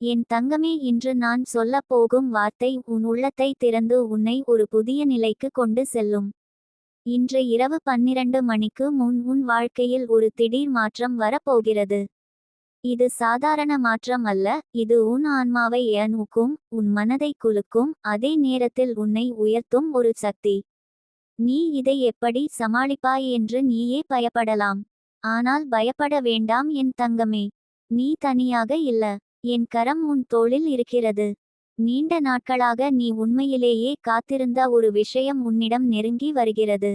என் தங்கமே இன்று நான் சொல்லப் போகும் வார்த்தை உன் உள்ளத்தை திறந்து உன்னை ஒரு புதிய நிலைக்கு கொண்டு செல்லும். இன்று இரவு பன்னிரண்டு மணிக்கு முன் உன் வாழ்க்கையில் ஒரு திடீர் மாற்றம் வரப்போகிறது. இது சாதாரண மாற்றம் அல்ல இது உன் ஆன்மாவை ஏனுக்கும் உன் மனதை குலுக்கும் அதே நேரத்தில் உன்னை உயர்த்தும் ஒரு சக்தி. நீ இதை எப்படி சமாளிப்பாய் என்று நீயே பயப்படலாம். ஆனால் பயப்பட வேண்டாம் என் தங்கமே. நீ தனியாக இல்ல. என் கரம் உன் தோளில் இருக்கிறது. நீண்ட நாட்களாக நீ உண்மையிலேயே காத்திருந்த ஒரு விஷயம் உன்னிடம் நெருங்கி வருகிறது.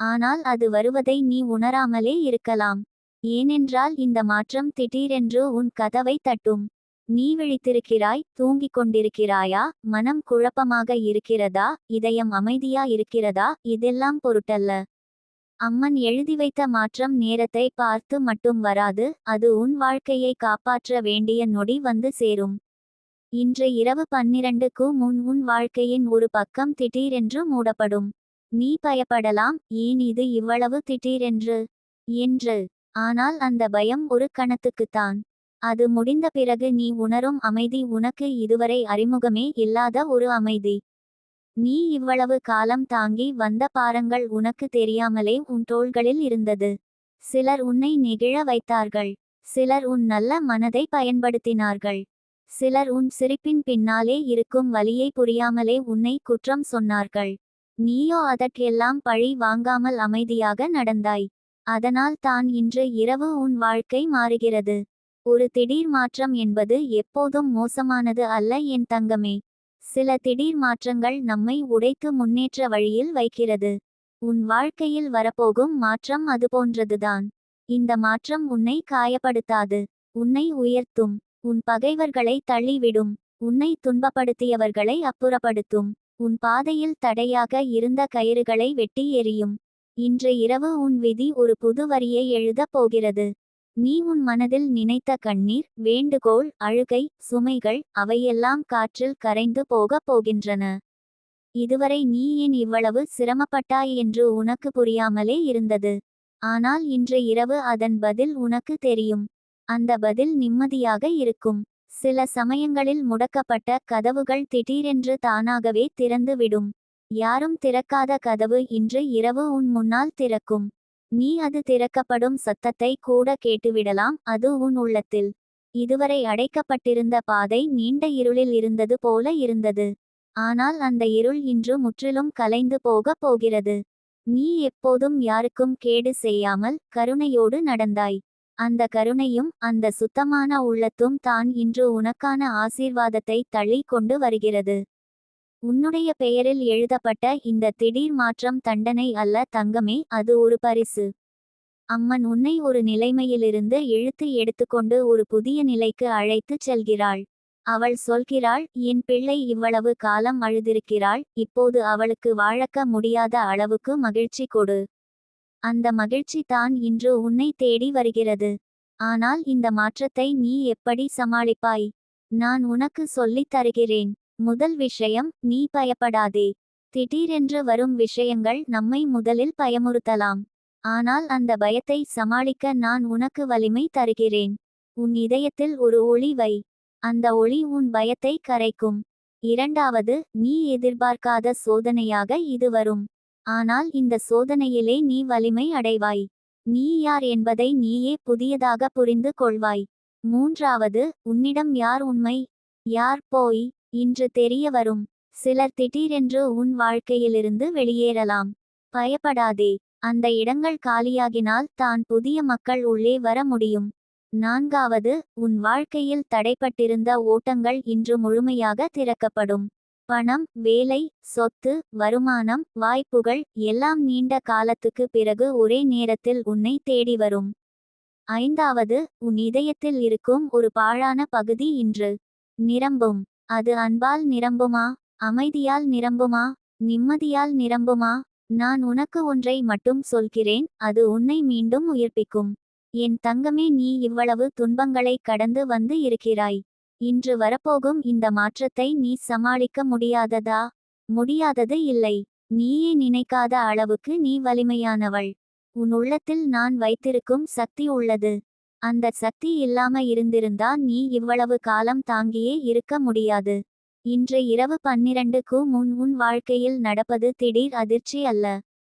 ஆனால் அது வருவதை நீ உணராமலே இருக்கலாம். ஏனென்றால் இந்த மாற்றம் திடீரென்று உன் கதவை தட்டும். நீ விழித்திருக்கிறாய் தூங்கிக் கொண்டிருக்கிறாயா மனம் குழப்பமாக இருக்கிறதா இதயம் அமைதியா இருக்கிறதா இதெல்லாம் பொருட்டல்ல. அம்மன் எழுதி வைத்த மாற்றம் நேரத்தை பார்த்து மட்டும் வராது அது உன் வாழ்க்கையை காப்பாற்ற வேண்டிய நொடி வந்து சேரும். இன்று இரவு பன்னிரண்டுக்கு முன் உன் வாழ்க்கையின் ஒரு பக்கம் திடீரென்று மூடப்படும். நீ பயப்படலாம் ஏன் இது இவ்வளவு திடீரென்று? என்று. ஆனால் அந்த பயம் ஒரு கணத்துக்குத்தான். அது முடிந்த பிறகு நீ உணரும் அமைதி உனக்கு இதுவரை அறிமுகமே இல்லாத ஒரு அமைதி. நீ இவ்வளவு காலம் தாங்கி வந்த பாரங்கள் உனக்கு தெரியாமலே உன் தோள்களில் இருந்தது. சிலர் உன்னை நெகிழ வைத்தார்கள். சிலர் உன் நல்ல மனதை பயன்படுத்தினார்கள். சிலர் உன் சிரிப்பின் பின்னாலே இருக்கும் வழியை புரியாமலே உன்னை குற்றம் சொன்னார்கள். நீயோ அதற்கெல்லாம் பழி வாங்காமல் அமைதியாக நடந்தாய். அதனால் தான் இன்று இரவு உன் வாழ்க்கை மாறுகிறது. ஒரு திடீர் மாற்றம் என்பது எப்போதும் மோசமானது அல்ல என் தங்கமே. சில திடீர் மாற்றங்கள் நம்மை உடைத்து முன்னேற்ற வழியில் வைக்கிறது. உன் வாழ்க்கையில் வரப்போகும் மாற்றம் அதுபோன்றதுதான் இந்த மாற்றம் உன்னை காயப்படுத்தாது. உன்னை உயர்த்தும். உன் பகைவர்களை தள்ளிவிடும். உன்னை துன்பப்படுத்தியவர்களை அப்புறப்படுத்தும். உன் பாதையில் தடையாக இருந்த கயிறுகளை வெட்டி எறியும். இன்று இரவு உன் விதி ஒரு புது வரியை எழுதப் போகிறது. நீ உன் மனதில் நினைத்த கண்ணீர் வேண்டுகோள் அழுகை சுமைகள் அவையெல்லாம் காற்றில் கரைந்து போகப் போகின்றன. இதுவரை நீ ஏன் இவ்வளவு சிரமப்பட்டாய் என்று உனக்கு புரியாமலே இருந்தது. ஆனால் இன்று இரவு அதன் பதில் உனக்கு தெரியும். அந்த பதில் நிம்மதியாக இருக்கும். சில சமயங்களில் முடக்கப்பட்ட கதவுகள் திடீரென்று தானாகவே திறந்துவிடும். யாரும் திறக்காத கதவு இன்று இரவு உன் முன்னால் திறக்கும். நீ அது திறக்கப்படும் சத்தத்தை கூட கேட்டுவிடலாம் அது உன் உள்ளத்தில். இதுவரை அடைக்கப்பட்டிருந்த பாதை நீண்ட இருளில் இருந்தது போல இருந்தது. ஆனால் அந்த இருள் இன்று முற்றிலும் கலைந்து போகப் போகிறது. நீ எப்போதும் யாருக்கும் கேடு செய்யாமல் கருணையோடு நடந்தாய். அந்த கருணையும் அந்த சுத்தமான உள்ளத்தும் தான் இன்று உனக்கான ஆசீர்வாதத்தை தள்ளி கொண்டு வருகிறது. உன்னுடைய பெயரில் எழுதப்பட்ட இந்த திடீர் மாற்றம் தண்டனை அல்ல தங்கமே அது ஒரு பரிசு. அம்மன் உன்னை ஒரு நிலைமையிலிருந்து இழுத்து எடுத்துக்கொண்டு ஒரு புதிய நிலைக்கு அழைத்துச் செல்கிறாள். அவள் சொல்கிறாள் என் பிள்ளை இவ்வளவு காலம் அழுதிருக்கிறாள் இப்போது அவளுக்கு வாழக்க முடியாத அளவுக்கு மகிழ்ச்சி கொடு. அந்த மகிழ்ச்சி தான் இன்று உன்னை தேடி வருகிறது. ஆனால் இந்த மாற்றத்தை நீ எப்படி சமாளிப்பாய்? நான் உனக்கு சொல்லித் தருகிறேன். முதல் விஷயம் நீ பயப்படாதே. திடீரென்று வரும் விஷயங்கள் நம்மை முதலில் பயமுறுத்தலாம். ஆனால் அந்த பயத்தை சமாளிக்க நான் உனக்கு வலிமை தருகிறேன். உன் இதயத்தில் ஒரு ஒளி வை. அந்த ஒளி உன் பயத்தை கரைக்கும். இரண்டாவது நீ எதிர்பார்க்காத சோதனையாக இது வரும். ஆனால் இந்த சோதனையிலே நீ வலிமை அடைவாய். நீ யார் என்பதை நீயே புதியதாக புரிந்து கொள்வாய். மூன்றாவது உன்னிடம் யார் உண்மை? யார் போய்? இன்று தெரிய வரும். சிலர் திடீரென்று உன் வாழ்க்கையிலிருந்து வெளியேறலாம். பயப்படாதே. அந்த இடங்கள் காலியாகினால் தான் புதிய மக்கள் உள்ளே வர முடியும். நான்காவது உன் வாழ்க்கையில் தடைப்பட்டிருந்த ஓட்டங்கள் இன்று முழுமையாக திறக்கப்படும். பணம் வேலை சொத்து வருமானம் வாய்ப்புகள் எல்லாம் நீண்ட காலத்துக்கு பிறகு ஒரே நேரத்தில் உன்னை தேடி வரும். ஐந்தாவது உன் இதயத்தில் இருக்கும் ஒரு பாழான பகுதி இன்று. நிரம்பும். அது அன்பால் நிரம்புமா? அமைதியால் நிரம்புமா? நிம்மதியால் நிரம்புமா? நான் உனக்கு ஒன்றை மட்டும் சொல்கிறேன் அது உன்னை மீண்டும் உயிர்ப்பிக்கும். என் தங்கமே நீ இவ்வளவு துன்பங்களை கடந்து வந்து இருக்கிறாய். இன்று வரப்போகும் இந்த மாற்றத்தை நீ சமாளிக்க முடியாததா? முடியாதது இல்லை. நீயே நினைக்காத அளவுக்கு நீ வலிமையானவள். உன் உள்ளத்தில் நான் வைத்திருக்கும் சக்தி உள்ளது. அந்த சக்தி இல்லாம இருந்திருந்தா நீ இவ்வளவு காலம் தாங்கியே இருக்க முடியாது. இன்று இரவு பன்னிரண்டுக்கு முன் உன் வாழ்க்கையில் நடப்பது திடீர் அதிர்ச்சி அல்ல.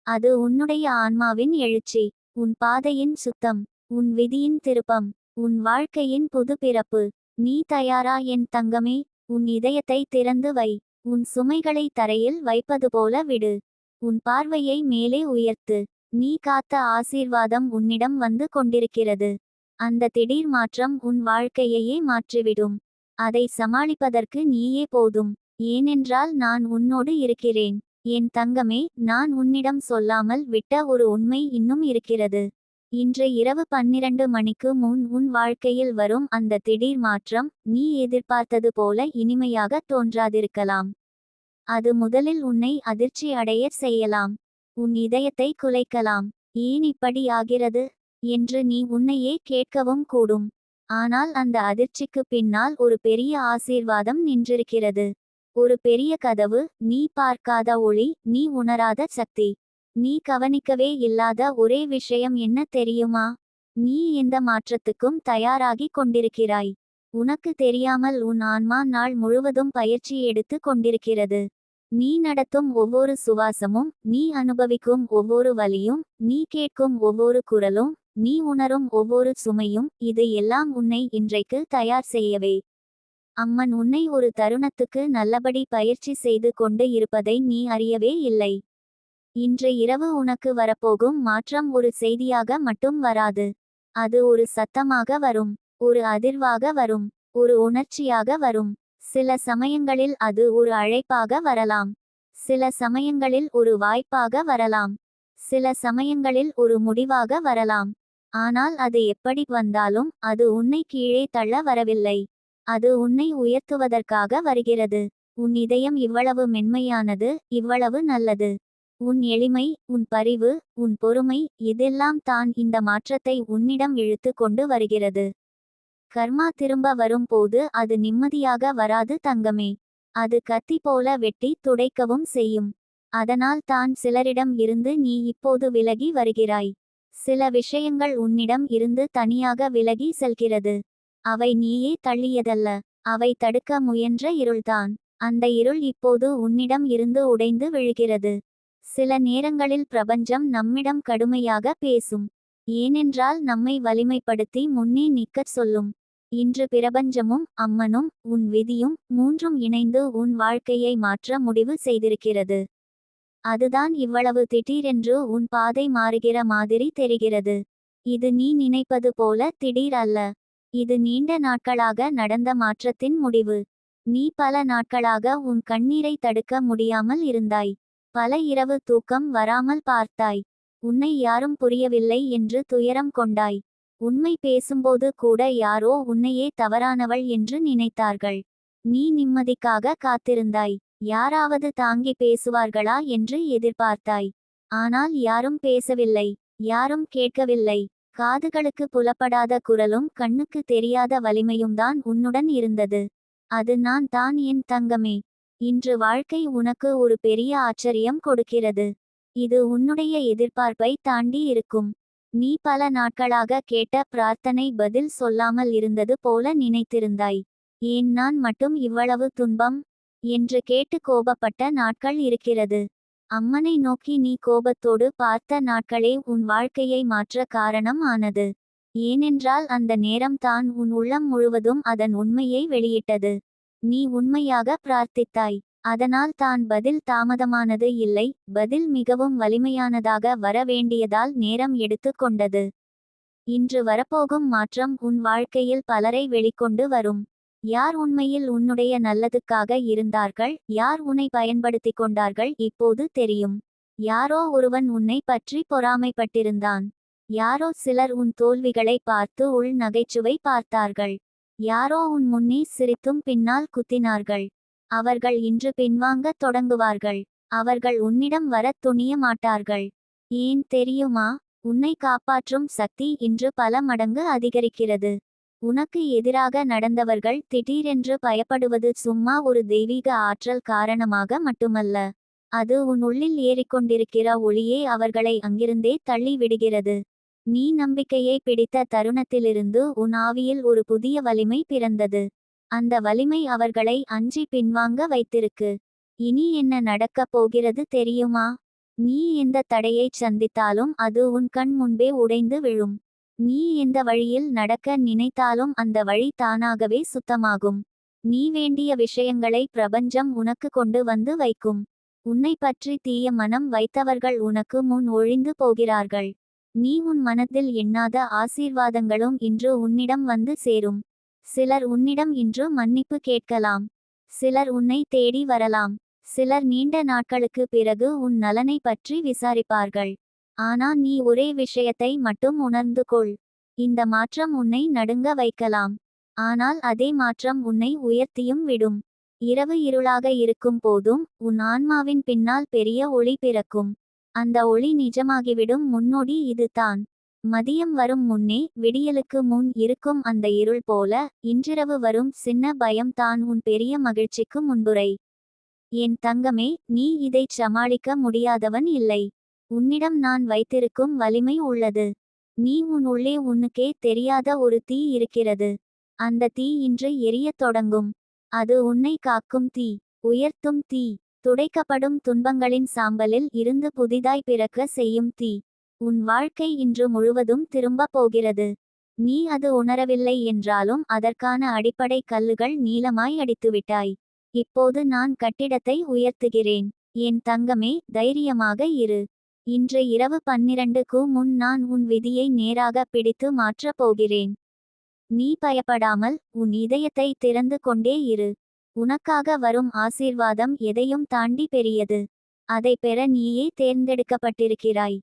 அது உன்னுடைய ஆன்மாவின் எழுச்சி உன் பாதையின் சுத்தம் உன் விதியின் திருப்பம் உன் வாழ்க்கையின் புது பிறப்பு. நீ தயாரா என் தங்கமே உன் இதயத்தை திறந்து வை உன் சுமைகளை தரையில் வைப்பது போல விடு. உன் பார்வையை மேலே உயர்த்து நீ காத்த ஆசீர்வாதம் உன்னிடம் வந்து கொண்டிருக்கிறது. அந்த திடீர் மாற்றம் உன் வாழ்க்கையையே மாற்றிவிடும். அதை சமாளிப்பதற்கு நீயே போதும். ஏனென்றால் நான் உன்னோடு இருக்கிறேன். என் தங்கமே நான் உன்னிடம் சொல்லாமல் விட்ட ஒரு உண்மை இன்னும் இருக்கிறது. இன்று இரவு பன்னிரண்டு மணிக்கு முன் உன் வாழ்க்கையில் வரும் அந்த திடீர் மாற்றம் நீ எதிர்பார்த்தது போல இனிமையாக தோன்றாதிருக்கலாம். அது முதலில் உன்னை அதிர்ச்சி அடைய செய்யலாம். உன் இதயத்தை குலைக்கலாம். ஏன் இப்படி ஆகிறது? என்று நீ உன்னையே கேட்கவும் கூடும். ஆனால் அந்த அதிர்ச்சிக்கு பின்னால் ஒரு பெரிய ஆசீர்வாதம் நின்றிருக்கிறது. ஒரு பெரிய கதவு நீ பார்க்காத ஒளி நீ உணராத சக்தி. நீ கவனிக்கவே இல்லாத ஒரே விஷயம் என்ன தெரியுமா? நீ எந்த மாற்றத்துக்கும் தயாராகி கொண்டிருக்கிறாய். உனக்கு தெரியாமல் உன் ஆன்மா நாள் முழுவதும் பயிற்சி எடுத்து கொண்டிருக்கிறது. நீ நடத்தும் ஒவ்வொரு சுவாசமும் நீ அனுபவிக்கும் ஒவ்வொரு வலியும் நீ கேட்கும் ஒவ்வொரு குரலும் நீ உணரும் ஒவ்வொரு சுமையும் இது எல்லாம் உன்னை இன்றைக்கு தயார் செய்யவே. அம்மன் உன்னை ஒரு தருணத்துக்கு நல்லபடி பயிற்சி செய்து கொண்டு இருப்பதை நீ அறியவே இல்லை. இன்று இரவு உனக்கு வரப்போகும் மாற்றம் ஒரு செய்தியாக மட்டும் வராது. அது ஒரு சத்தமாக வரும் ஒரு அதிர்வாக வரும் ஒரு உணர்ச்சியாக வரும். சில சமயங்களில் அது ஒரு அழைப்பாக வரலாம். சில சமயங்களில் ஒரு வாய்ப்பாக வரலாம். சில சமயங்களில் ஒரு முடிவாக வரலாம். ஆனால் அது எப்படி வந்தாலும் அது உன்னை கீழே தள்ள வரவில்லை. அது உன்னை உயர்த்துவதற்காக வருகிறது. உன் இதயம் இவ்வளவு மென்மையானது இவ்வளவு நல்லது. உன் எளிமை உன் பரிவு உன் பொறுமை இதெல்லாம் தான் இந்த மாற்றத்தை உன்னிடம் இழுத்து கொண்டு வருகிறது. கர்மா திரும்ப வரும்போது அது நிம்மதியாக வராது தங்கமே. அது கத்தி போல வெட்டி துடைக்கவும் செய்யும். அதனால் தான் சிலரிடம் இருந்து நீ இப்போது விலகி வருகிறாய். சில விஷயங்கள் உன்னிடம் இருந்து தனியாக விலகி செல்கிறது. அவை நீயே தள்ளியதல்ல. அவை தடுக்க முயன்ற இருள்தான். அந்த இருள் இப்போது உன்னிடம் இருந்து உடைந்து விழுகிறது. சில நேரங்களில் பிரபஞ்சம் நம்மிடம் கடுமையாக பேசும். ஏனென்றால் நம்மை வலிமைப்படுத்தி முன்னே நிற்கச் சொல்லும். இன்று பிரபஞ்சமும் அம்மனும் உன் விதியும் மூன்றும் இணைந்து உன் வாழ்க்கையை மாற்ற முடிவு செய்திருக்கிறது. அதுதான் இவ்வளவு திடீரென்று உன் பாதை மாறுகிற மாதிரி தெரிகிறது. இது நீ நினைப்பது போல திடீர் அல்ல. இது நீண்ட நாட்களாக நடந்த மாற்றத்தின் முடிவு. நீ பல நாட்களாக உன் கண்ணீரை தடுக்க முடியாமல் இருந்தாய். பல இரவு தூக்கம் வராமல் பார்த்தாய். உன்னை யாரும் புரியவில்லை என்று துயரம் கொண்டாய். உண்மை பேசும்போது கூட யாரோ உன்னையே தவறானவள் என்று நினைத்தார்கள். நீ நிம்மதிக்காக காத்திருந்தாய். யாராவது தாங்கி பேசுவார்களா என்று எதிர்பார்த்தாய். ஆனால் யாரும் பேசவில்லை யாரும் கேட்கவில்லை. காதுகளுக்கு புலப்படாத குரலும் கண்ணுக்கு தெரியாத வலிமையும் தான் உன்னுடன் இருந்தது. அது நான் தான் என் தங்கமே. இன்று வாழ்க்கை உனக்கு ஒரு பெரிய ஆச்சரியம் கொடுக்கிறது. இது உன்னுடைய எதிர்பார்ப்பை தாண்டி இருக்கும். நீ பல நாட்களாக கேட்ட பிரார்த்தனை பதில் சொல்லாமல் இருந்தது போல நினைத்திருந்தாய். ஏன் நான் மட்டும் இவ்வளவு துன்பம் என்று கேட்டு கோபப்பட்ட நாட்கள் இருக்கிறது. அம்மனை நோக்கி நீ கோபத்தோடு பார்த்த நாட்களே உன் வாழ்க்கையை மாற்ற காரணம் ஆனது. ஏனென்றால் அந்த நேரம் தான் உன் உள்ளம் முழுவதும் அதன் உண்மையை வெளியிட்டது. நீ உண்மையாக பிரார்த்தித்தாய். அதனால் தான் பதில் தாமதமானது இல்லை. பதில் மிகவும் வலிமையானதாக வர வேண்டியதால் நேரம் எடுத்து கொண்டது. இன்று வரப்போகும் மாற்றம் உன் வாழ்க்கையில் பலரை வெளிக்கொண்டு வரும். யார் உண்மையில் உன்னுடைய நல்லதுக்காக இருந்தார்கள்? யார் உன்னை பயன்படுத்தி கொண்டார்கள்? இப்போது தெரியும். யாரோ ஒருவன் உன்னை பற்றி பொறாமைப்பட்டிருந்தான். யாரோ சிலர் உன் தோல்விகளை பார்த்து உள் நகைச்சுவை பார்த்தார்கள். யாரோ உன் முன்னே சிரித்தும் பின்னால் குத்தினார்கள். அவர்கள் இன்று பின்வாங்கத் தொடங்குவார்கள். அவர்கள் உன்னிடம் வரத் துணிய மாட்டார்கள். ஏன் தெரியுமா? உன்னை காப்பாற்றும் சக்தி இன்று பல மடங்கு அதிகரிக்கிறது. உனக்கு எதிராக நடந்தவர்கள் திடீரென்று பயப்படுவது சும்மா ஒரு தெய்வீக ஆற்றல் காரணமாக மட்டுமல்ல. அது உன் உள்ளில் ஏறிக்கொண்டிருக்கிற ஒளியே அவர்களை அங்கிருந்தே தள்ளி விடுகிறது. நீ நம்பிக்கையை பிடித்த தருணத்திலிருந்து உன் ஆவியில் ஒரு புதிய வலிமை பிறந்தது. அந்த வலிமை அவர்களை அஞ்சி பின்வாங்க வைத்திருக்கு. இனி என்ன நடக்கப் போகிறது தெரியுமா? நீ எந்த தடையைச் சந்தித்தாலும் அது உன் கண் முன்பே உடைந்து விழும். நீ எந்த வழியில் நடக்க நினைத்தாலும் அந்த வழி தானாகவே சுத்தமாகும். நீ வேண்டிய விஷயங்களை பிரபஞ்சம் உனக்கு கொண்டு வந்து வைக்கும். உன்னை பற்றி தீய மனம் வைத்தவர்கள் உனக்கு முன் ஒழிந்து போகிறார்கள். நீ உன் மனத்தில் எண்ணாத ஆசீர்வாதங்களும் இன்று உன்னிடம் வந்து சேரும். சிலர் உன்னிடம் இன்று மன்னிப்பு கேட்கலாம். சிலர் உன்னை தேடி வரலாம். சிலர் நீண்ட நாட்களுக்கு பிறகு உன் நலனை பற்றி விசாரிப்பார்கள். ஆனா நீ ஒரே விஷயத்தை மட்டும் உணர்ந்து கொள். இந்த மாற்றம் உன்னை நடுங்க வைக்கலாம். ஆனால் அதே மாற்றம் உன்னை உயர்த்தியும் விடும். இரவு இருளாக இருக்கும் போதும் உன் ஆன்மாவின் பின்னால் பெரிய ஒளி பிறக்கும். அந்த ஒளி நிஜமாகிவிடும் முன்னோடி இதுதான். மதியம் வரும் முன்னே விடியலுக்கு முன் இருக்கும் அந்த இருள் போல இன்றிரவு வரும் சின்ன பயம் தான் உன் பெரிய மகிழ்ச்சிக்கு முன்புரை. என் தங்கமே நீ இதைச் சமாளிக்க முடியாதவன் இல்லை. உன்னிடம் நான் வைத்திருக்கும் வலிமை உள்ளது. நீ உன் உள்ளே உன்னுக்கே தெரியாத ஒரு தீ இருக்கிறது. அந்த தீ இன்று எரியத் தொடங்கும். அது உன்னை காக்கும் தீ உயர்த்தும் தீ துடைக்கப்படும் துன்பங்களின் சாம்பலில் இருந்து புதிதாய் பிறக்க செய்யும் தீ. உன் வாழ்க்கை இன்று முழுவதும் திரும்பப் போகிறது. நீ அது உணரவில்லை என்றாலும் அதற்கான அடிப்படை கல்லுகள் நீளமாய் அடித்துவிட்டாய். இப்போது நான் கட்டிடத்தை உயர்த்துகிறேன். என் தங்கமே தைரியமாக இரு. இன்று இரவு பன்னிரண்டுக்கு முன் நான் உன் விதியை நேராக பிடித்து மாற்றப் போகிறேன். நீ பயப்படாமல் உன் இதயத்தை திறந்து கொண்டே இரு. உனக்காக வரும் ஆசீர்வாதம் எதையும் தாண்டி பெரியது. அதை பெற நீயே தேர்ந்தெடுக்கப்பட்டிருக்கிறாய்.